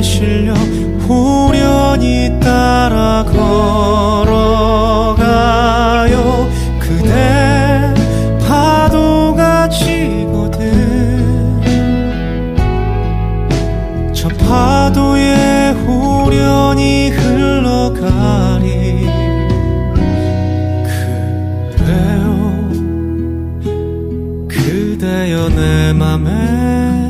에 실려 호련히 따라 걸어가요. 그대 파도가 치거든. 저 파도에 호련히 흘러가리. 그래요. 그대여 내 맘에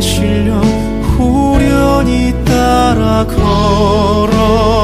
실려 호련히 따라 걸어